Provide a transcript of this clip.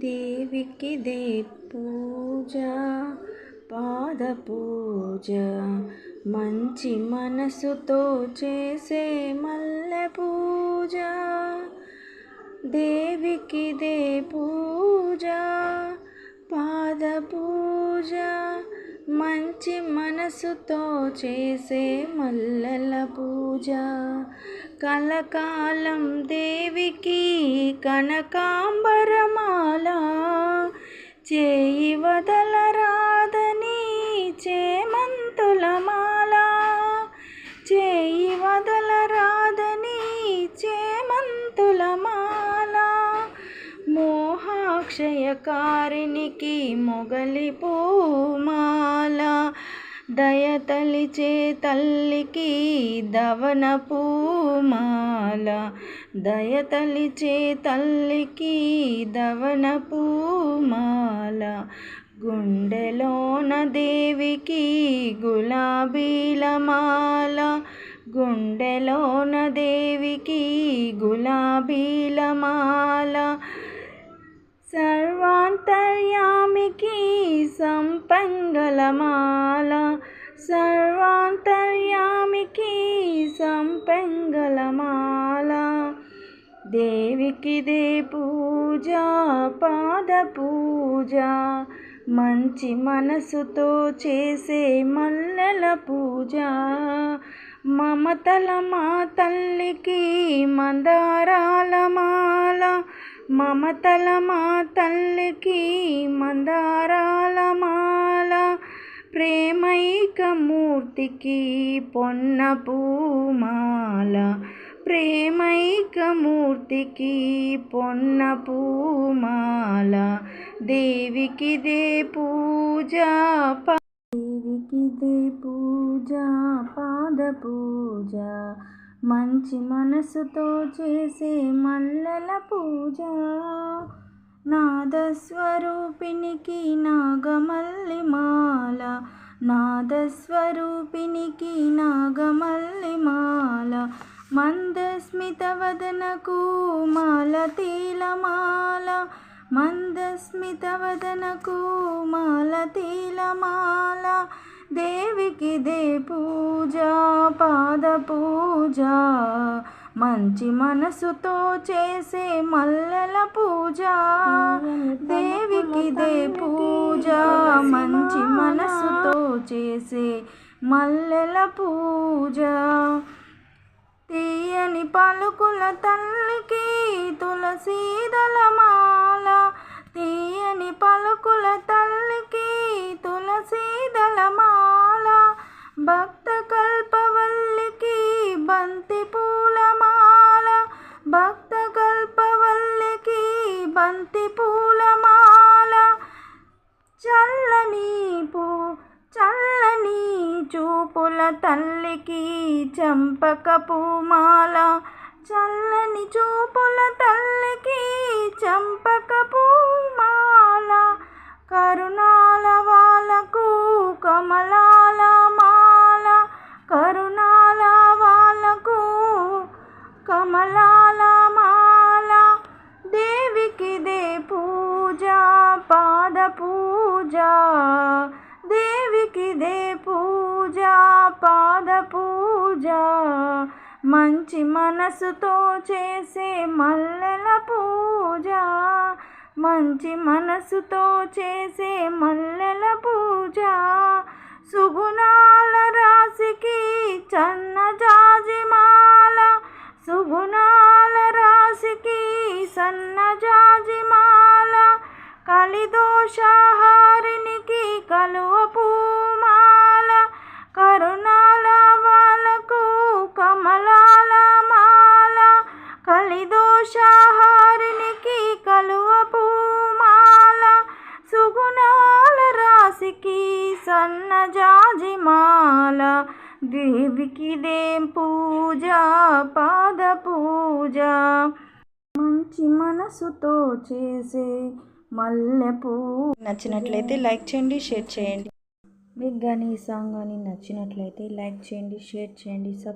దేవికి దే పూజ పాద పూజ మంచి మనసుతో చేసే మల్లె పూజ దేవికి దే పూజ పాద పూజ మంచి మనసుతో చేసే మల్లెల పూజ. కలకాలం దేవికి కనకాంబరమాల చేయి వదలరాదని చేమంతుల మాల చేయి వదలరాదని చేమంతుల మాల మోహాక్షయకారినికి మొగలి పూమాల దయతలిచే తల్లికి దవన పూమాల దయతలిచే తల్లికి దవన పూమాల గుండెలోన దేవికి గులాబీల మాల. గుండెలోన దేవికి గులాబీల మాల. సర్వాంతర్యామికి సంపెంగళమాల సర్వాంతర్యామికి సంపెంగళమాల. దేవికిదే పూజ పాద పూజ మంచి మనసుతో చేసే మల్లెల పూజ. మమతల మా తల్లికి మందారాల మమతల మా తల్లికి మందారాల మాల ప్రేమైక మూర్తికి పొన్న పూమాల ప్రేమైక మూర్తికి పొన్న పూమాల దేవికి దే పూజ దేవికి దే పూజ పాద పూజ మంచి మనసుతో చేసే మల్లల పూజ. నాదస్వరూపినికి నాగమల్లి మాల నాదస్వరూపినికి నాగమల్లి మాల మందస్మిత వదనకు మాలతీల మాల దేవ వదనకు దే పూజ పాద పూజ. మంచి మనసుతో చేసే మల్లెల పూజ. దేవికి దే పూజ మంచి మనసుతో చేసే మల్లెల పూజ. తీయని పలుకుల తల్లికి తులసీదల మాల తీయని పలుకుల తల్లి భక్త కల్పవల్లికి బంతి పూలమాల భక్త కల్పవల్లికి బంతి పూలమాల చల్లని పూ చల్లని చూపుల తల్లికి చంపక పూమాల. చల్లని చూపుల తల్లికి చంపక పూమాల. పూజా దేవికి దే పూజ పాద పూజ. మంచి మనసుతో చేసే మల్లెల పూజ. మంచి మనసుతో చేసే మల్లెల పూజ. సుగుణాల రాశికి చన్న జాజిమాల. సుగుణాల రాశికి సన్న జాజిమాల. రాశికి సన్న జాజిమాల దేవికి దేం పూజ పాద పూజ. మంచి మనసుతో చేసే మల్లెపూ నచ్చినట్లయితే లైక్ చేయండి షేర్ చేయండి. మీకు కానీ ఈ సాంగ్ కానీ నచ్చినట్లయితే లైక్ చేయండి షేర్ చేయండి సబ్